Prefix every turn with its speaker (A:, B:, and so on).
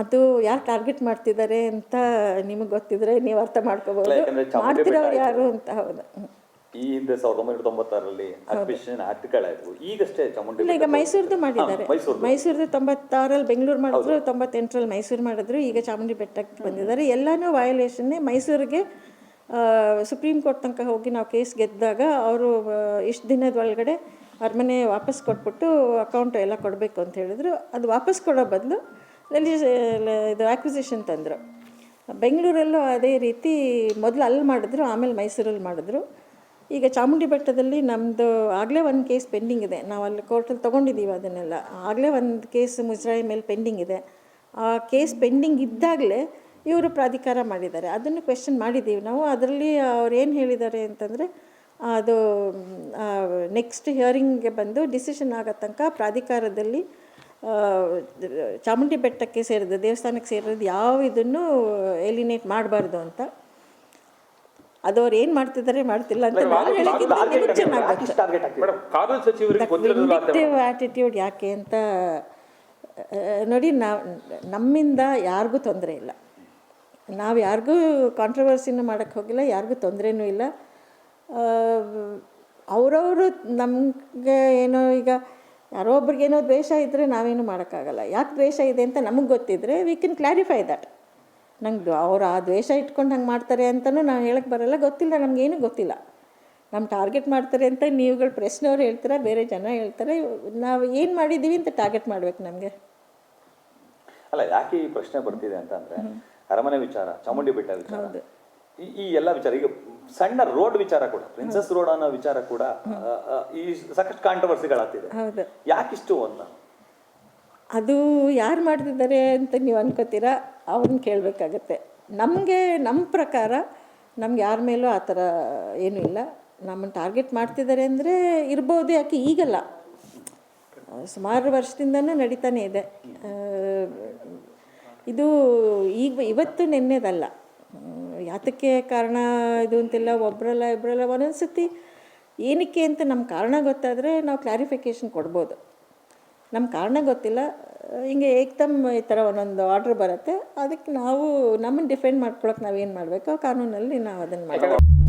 A: ಅದು ಯಾರು ಟಾರ್ಗೆಟ್ ಮಾಡ್ತಿದ್ದಾರೆ ಅಂತ ನಿಮಗೆ ಗೊತ್ತಿದ್ರೆ ನೀವು ಅರ್ಥ ಮಾಡ್ಕೋಬಹುದು
B: ಯಾಕಂದ್ರೆ ಚಾಮುಂಡಿ
A: ಮಾಡ್ತಿರೋರು
B: ಬೆಟ್ಟ
A: ಯಾರು ಅಂತ ಹೌದು.
B: ಈ ಹಿಂದೆ ಸಾವಿರದ ಒಂಬೈನೂರ ತೊಂಬತ್ತಾರರಲ್ಲಿ ಅಡ್ಮಿಷನ್ ಆರ್ಟಿಕಲ್ ಈಗಷ್ಟೇ ಚಾಮುಂಡಿ
A: ಇಲ್ಲ ಈಗ ಮೈಸೂರ್ದು ಮಾಡಿದ್ದಾರೆ
B: ಹಾ, ಮೈಸೂರ್ದು.
A: ಮೈಸೂರ್ದು ತೊಂಬತ್ತಾರಲ್ಲಿ ಬೆಂಗಳೂರು ಮಾಡಿದ್ರು ತೊಂಬತ್ತೆಂಟರಲ್ಲಿ ಮೈಸೂರು ಮಾಡಿದ್ರು ಈಗ ಚಾಮುಂಡಿ ಬೆಟ್ಟಕ್ಕೆ ಬಂದಿದ್ದಾರೆ. ಎಲ್ಲನೂ ವಯೋಲೇಷನ್ನೇ ಮೈಸೂರಿಗೆ ಸುಪ್ರೀಂ ಕೋರ್ಟ್ ತನಕ ಹೋಗಿ ನಾವು ಕೇಸ್ ಗೆದ್ದಾಗ ಅವರು ಇಷ್ಟು ದಿನದ ಒಳಗಡೆ ಅರಮನೆ ವಾಪಸ್ ಕೊಟ್ಬಿಟ್ಟು ಅಕೌಂಟ್ ಎಲ್ಲ ಕೊಡಬೇಕು ಅಂತ ಹೇಳಿದ್ರು. ಅದು ವಾಪಸ್ ಕೊಡೋ ಬದಲು ಇದು ಆಕ್ವಿಸಿಷನ್ ತಂದರು. ಬೆಂಗಳೂರಲ್ಲೂ ಅದೇ ರೀತಿ ಮೊದಲು ಅಲ್ಲಿ ಮಾಡಿದ್ರು, ಆಮೇಲೆ ಮೈಸೂರಲ್ಲಿ ಮಾಡಿದ್ರು. ಈಗ ಚಾಮುಂಡಿ ಬೆಟ್ಟದಲ್ಲಿ ನಮ್ಮದು ಆಗಲೇ ಒಂದು ಕೇಸ್ ಪೆಂಡಿಂಗ್ ಇದೆ. ನಾವು ಅಲ್ಲಿ ಕೋರ್ಟಲ್ಲಿ ತೊಗೊಂಡಿದ್ದೀವಿ ಅದನ್ನೆಲ್ಲ. ಆಗಲೇ ಒಂದು ಕೇಸ್ ಮುಜರಾಯಿ ಮೇಲೆ ಪೆಂಡಿಂಗ್ ಇದೆ. ಆ ಕೇಸ್ ಪೆಂಡಿಂಗ್ ಇದ್ದಾಗಲೇ ಇವರು ಪ್ರಾಧಿಕಾರ ಮಾಡಿದ್ದಾರೆ. ಅದನ್ನು ಕ್ವೆಶನ್ ಮಾಡಿದ್ದೀವಿ ನಾವು. ಅದರಲ್ಲಿ ಅವ್ರು ಏನು ಹೇಳಿದ್ದಾರೆ ಅಂತಂದರೆ, ಅದು ನೆಕ್ಸ್ಟ್ ಹಿಯರಿಂಗ್ಗೆ ಬಂದು ಡಿಸಿಷನ್ ಆಗೋ ತನಕ ಪ್ರಾಧಿಕಾರದಲ್ಲಿ ಚಾಮುಂಡಿ ಬೆಟ್ಟಕ್ಕೆ ಸೇರಿದ ದೇವಸ್ಥಾನಕ್ಕೆ ಸೇರಿದ ಯಾವ ಇದನ್ನು ಎಲಿನೇಟ್ ಮಾಡಬಾರ್ದು ಅಂತ. ಅದು ಅವ್ರು ಏನು ಮಾಡ್ತಿದ್ದಾರೆ ಮಾಡ್ತಿಲ್ಲ ಅಂತ ಚೆನ್ನಾಗಿ ಆ್ಯಟಿಟ್ಯೂಡ್ ಯಾಕೆ ಅಂತ ನೋಡಿ ನಾವು ನಮ್ಮಿಂದ ಯಾರಿಗೂ ತೊಂದರೆ ಇಲ್ಲ. ನಾವು ಯಾರಿಗೂ ಕಾಂಟ್ರವರ್ಸಿನೂ ಮಾಡೋಕ್ಕೆ ಹೋಗಿಲ್ಲ ಯಾರಿಗೂ ತೊಂದರೆನೂ ಇಲ್ಲ. ಅವರವರು ನಮಗೆ ಏನೋ ಈಗ ಯಾರೋ ಒಬ್ರಿಗೇನೋ ದ್ವೇಷ ಇದ್ದರೆ ನಾವೇನು ಮಾಡೋಕ್ಕಾಗಲ್ಲ. ಯಾಕೆ ದ್ವೇಷ ಇದೆ ಅಂತ ನಮಗೆ ಗೊತ್ತಿದ್ದರೆ ವಿ ಕ್ಯಾನ್ ಕ್ಲಾರಿಫೈ ದಟ್ ನಂಗೆ ಅವ್ರು ಆ ದ್ವೇಷ ಇಟ್ಕೊಂಡು ಹಂಗೆ ಮಾಡ್ತಾರೆ ಅಂತಲೂ ನಾವು ಹೇಳಕ್ಕೆ ಬರೋಲ್ಲ ಗೊತ್ತಿಲ್ಲ ನಮಗೇನು ಗೊತ್ತಿಲ್ಲ. ನಮ್ಮ ಟಾರ್ಗೆಟ್ ಮಾಡ್ತಾರೆ ಅಂತ ನೀವುಗಳು ಪ್ರಶ್ನೆಯವ್ರು ಹೇಳ್ತಾರೆ ಬೇರೆ ಜನ ಹೇಳ್ತಾರೆ ನಾವು ಏನು ಮಾಡಿದ್ದೀವಿ ಅಂತ ಟಾರ್ಗೆಟ್ ಮಾಡ್ಬೇಕು ನಮಗೆ.
B: ಅಲ್ಲ ಯಾಕೆ ಈ ಪ್ರಶ್ನೆ ಬರ್ತಿದೆ ಅಂತಂದರೆ ಅಂದ್ರೆ ಅರಮನೆ ವಿಚಾರ ಚಾಮುಂಡಿ ಬೆಟ್ಟ ವಿಚಾರ. ಈ- ಎಲ್ಲ ವಿಚಾರ ಈಗ ಸಣ್ಣ ರೋಡ್ ವಿಚಾರ ಕೂಡ ಪ್ರಿನ್ಸಸ್ ರೋಡ್ ಅನ್ನೋ ವಿಚಾರ ಕೂಡ ಈ ಸಾಕಷ್ಟು ಕಾಂಟ್ರವರ್ಸಿಗಳಾಗ್ತಿದೆ ಯಾಕಿಷ್ಟು ಅಂತ?
A: ಅದು ಯಾರು ಮಾಡ್ತಿದ್ದಾರೆ ಅಂತ ನೀವು ಅನ್ಕೋತೀರಾ? ಅವ್ರನ್ನ ಕೇಳಬೇಕಾಗತ್ತೆ. ನಮಗೆ ನಮ್ಮ ಪ್ರಕಾರ ನಮ್ಗೆ ಯಾರ ಮೇಲೂ ಆ ಥರ ಏನೂ ಇಲ್ಲ. ನಮ್ಮನ್ನು ಟಾರ್ಗೆಟ್ ಮಾಡ್ತಿದ್ದಾರೆ ಅಂದರೆ ಇರ್ಬೋದು ಯಾಕೆ ಈಗಲ್ಲ. ಸುಮಾರು ವರ್ಷದಿಂದನೂ ನಡೀತಾನೆ ಇದೆ. ಇದು ಈಗ ಇವತ್ತು ನೆನ್ನೆದಲ್ಲ. ಯಾತಕ್ಕೆ ಕಾರಣ ಇದು ಅಂತೆಲ್ಲ ಒಬ್ಬರಲ್ಲ ಇಬ್ಬರಲ್ಲ ಒಂದೊಂದು ಸತಿ ಏನಕ್ಕೆ ಅಂತ ನಮ್ಮ ಕಾರಣ ಗೊತ್ತಾದರೆ ನಾವು ಕ್ಲಾರಿಫಿಕೇಷನ್ ಕೊಡ್ಬೋದು. ನಮ್ಮ ಕಾರಣ ಗೊತ್ತಿಲ್ಲ, ಹಿಂಗೆ ಏಕ್ದಮ್ ಈ ಥರ ಒಂದೊಂದು ಆರ್ಡ್ರ್ ಬರುತ್ತೆ. ಅದಕ್ಕೆ ನಾವು ನಮ್ಮನ್ನು ಡಿಫೆಂಡ್ ಮಾಡ್ಕೊಳಕ್ಕೆ ನಾವೇನು ಮಾಡಬೇಕು? ಕಾನೂನಲ್ಲಿ ನಾವು ಅದನ್ನು ಮಾಡ್ತೀವಿ